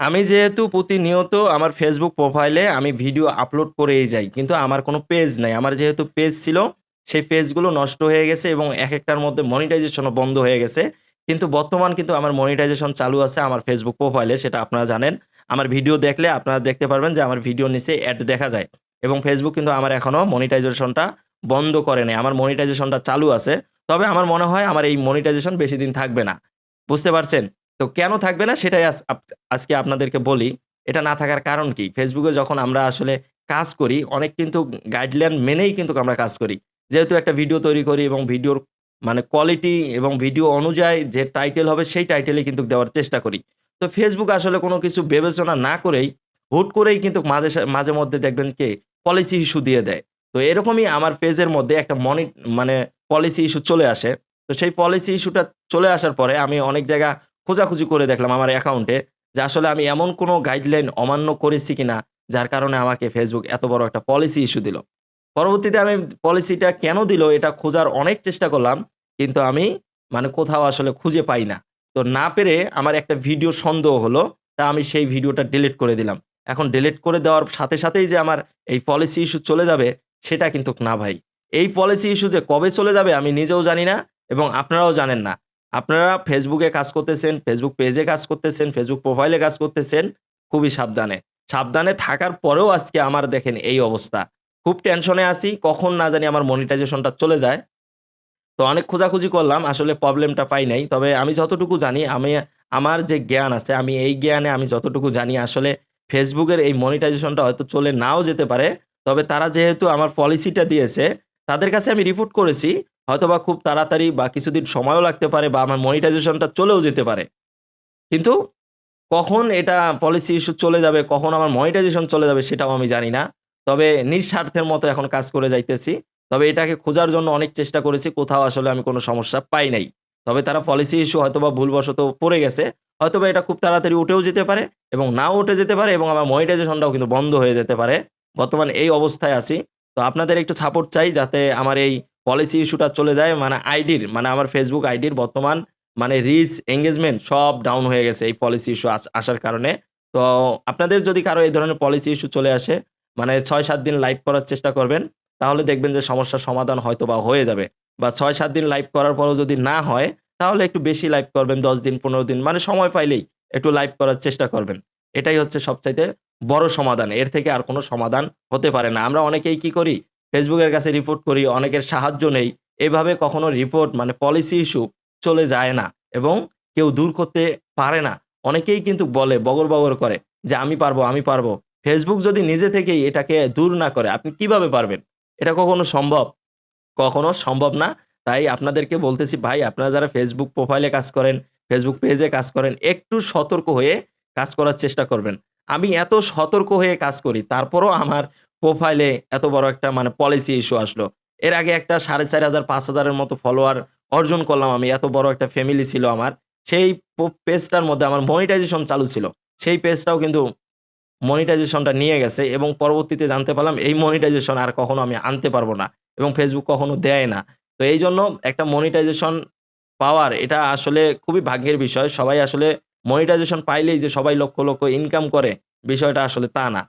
আমি যেহেতু প্রতিনিয়ত আমার ফেসবুক প্রোফাইলে আমি ভিডিও আপলোড করেই যাই। কিন্তু আমার কোনো পেজ নাই। আমার যেহেতু পেজ ছিল, সেই পেজগুলো নষ্ট হয়ে গেছে এবং এক একটার মধ্যে মনিটাইজেশনও বন্ধ হয়ে গেছে। কিন্তু বর্তমান কিন্তু আমার মনিটাইজেশন চালু আছে আমার ফেসবুক প্রোফাইলে সেটা আপনারা জানেন। আমার ভিডিও দেখলে আপনারা দেখতে পারবেন যে আমার ভিডিওর নিচে অ্যাড দেখা যায়। এবং ফেসবুক কিন্তু আমার এখনও মনিটাইজেশনটা বন্ধ করে নাই। আমার মনিটাইজেশনটা চালু আছে। তবে আমার মনে হয় আমার এই মনিটাইজেশন বেশি দিন থাকবে না। বুঝতে পারছেন? তো কেন থাকবে না সেটাই আজ আজকে আপনাদেরকে বলি। এটা না থাকার কারণ কি? ফেসবুকে যখন আমরা আসলে কাজ করি, অনেক কিন্তু গাইডলাইন মেনেই কিন্তু আমরা কাজ করি। যেহেতু একটা ভিডিও তৈরি করি এবং ভিডিওর মানে কোয়ালিটি এবং ভিডিও অনুযায়ী যে টাইটেল হবে, সেই টাইটেলেই কিন্তু দেওয়ার চেষ্টা করি। তো ফেসবুক আসলে কোনো কিছু বিবেচনা না করেই, হুট করেই কিন্তু মাঝে মাঝে মধ্যে দেখবেন কে পলিসি ইস্যু দিয়ে দেয়। তো এরকমই আমার পেজের মধ্যে একটা মনি মানে পলিসি ইস্যু চলে আসে। তো সেই পলিসি ইস্যুটা চলে আসার পরে আমি অনেক জায়গা খোঁজাখুঁজি করে দেখলাম আমার অ্যাকাউন্টে যে আসলে আমি এমন কোনো গাইডলাইন অমান্য করেছি কিনা, যার কারণে আমাকে ফেসবুক এত বড় একটা পলিসি ইস্যু দিল। পরবর্তীতে আমি পলিসিটা কেন দিল এটা খোঁজার অনেক চেষ্টা করলাম। কিন্তু আমি মানে কোথাও আসলে খুঁজে পাই না। তো না পেরে আমার একটা ভিডিও সন্দেহ হলো। তা আমি সেই ভিডিওটা ডিলিট করে দিলাম। এখন ডিলিট করে দেওয়ার সাথে সাথেই যে আমার এই পলিসি ইস্যু চলে যাবে, সেটা কিন্তু না ভাই। এই পলিসি ইস্যু যে কবে চলে যাবে আমি নিজেও জানি না এবং আপনারাও জানেন না। আপনারা ফেসবুকে কাজ করতেছেন, ফেসবুক পেজে কাজ করতেছেন, ফেসবুক প্রোফাইলে কাজ করতেছেন খুবই সাবধানে। সাবধানে থাকার পরেও আজকে আমার দেখেন এই অবস্থা। খুব টেনশনে আছি কখন না জানি আমার মনিটাইজেশনটা চলে যায়। তো অনেক খোঁজাখুঁজি করলাম আসলে প্রবলেমটা পাই নাই। তবে আমি যতটুকু জানি আমি আমার যে জ্ঞান আছে আমি এই জ্ঞানে আমি যতটুকু জানি আসলে ফেসবুকের এই মনিটাইজেশনটা হয়তো চলে নাও যেতে পারে। তবে তারা যেহেতু আমার পলিসিটা দিয়েছে তাদের কাছে আমি রিপোর্ট করেছি। হয়তোবা খুব তাড়াতাড়ি বা কিছুদিন সময়ও লাগতে পারে বা আমার মনিটাইজেশনটা চলেও যেতে পারে। কিন্তু কখন এটা পলিসি ইস্যু চলে যাবে, কখন আমার মনিটাইজেশন চলে যাবে সেটাও আমি জানি না। তবে নিঃস্বার্থের মতো এখন কাজ করে যাইতেছি। তবে এটাকে খোঁজার জন্য অনেক চেষ্টা করেছি। কোথাও আসলে আমি কোনো সমস্যা পাই নাই। তবে তারা পলিসি ইস্যু হয়তোবা ভুলবশত পড়ে গেছে। হয়তোবা এটা খুব তাড়াতাড়ি উঠেও যেতে পারে এবং নাও উঠে যেতে পারে এবং আমার মনিটাইজেশনটাও কিন্তু বন্ধ হয়ে যেতে পারে। বর্তমান এই অবস্থায় আছি। তো আপনাদের একটু সাপোর্ট চাই যাতে আমার এই পলিসি ইস্যুটা চলে যায়। মানে আইডির মানে আমার ফেসবুক আইডির বর্তমান মানে রিচ, এঙ্গেজমেন্ট সব ডাউন হয়ে গেছে এই পলিসি ইস্যু আসার কারণে। তো আপনাদের যদি কারও এই ধরনের পলিসি ইস্যু চলে আসে মানে ৬-৭ দিন লাইভ করার চেষ্টা করবেন। তাহলে দেখবেন যে সমস্যার সমাধান হয়তো বা হয়ে যাবে। বা ৬-৭ দিন লাইভ করার পরেও যদি না হয় তাহলে একটু বেশি লাইভ করবেন ১০ দিন ১৫ দিন মানে সময় পাইলেই একটু লাইভ করার চেষ্টা করবেন। এটাই হচ্ছে সবচাইতে বড় সমাধান। এর থেকে আর কোনো সমাধান হতে পারে না। আমরা অনেকেই কি করি ফেসবুকের কাছে রিপোর্ট করি, অনেকের সাহায্য নেই। এভাবে কখনো রিপোর্ট মানে পলিসি ইস্যু চলে যায় না এবং কেউ দূর করতে পারে না। অনেকেই কিন্তু বলে বগর, বগর করে যে আমি পারব, আমি পারব। ফেসবুক যদি নিজে থেকেই এটাকে দূর না করে আপনি কীভাবে পারবেন? এটা কখনো সম্ভব? কখনো সম্ভব না। তাই আপনাদেরকে বলতেছি ভাই আপনারা যারা ফেসবুক প্রোফাইলে কাজ করেন, ফেসবুক পেজে কাজ করেন একটু সতর্ক হয়ে কাজ করার চেষ্টা করবেন। আমি এত সতর্ক হয়ে কাজ করি তারপরও আমার প্রোফাইলে এত বড় একটা মানে পলিসি ইস্যু আসলো। এর আগে একটা সাড়ে চার হাজার পাঁচ হাজারের মতো ফলোয়ার অর্জন করলাম আমি। এত বড় একটা ফ্যামিলি ছিল আমার। সেই পেজটার মধ্যে আমার মনিটাইজেশন চালু ছিল। সেই পেজটাও কিন্তু মনিটাইজেশনটা নিয়ে গেছে এবং পরবর্তীতে জানতে পারলাম এই মনিটাইজেশন আর কখনো আমি আনতে পারব না এবং ফেসবুক কখনো দেয় না। তো এই জন্য একটা মনিটাইজেশন পাওয়ার এটা আসলে খুবই ভাগ্যের বিষয়। সবাই আসলে মনিটাইজেশন পাইলেই যে সবাই লক্ষ, লক্ষ ইনকাম করে বিষয়টা আসলে তা না।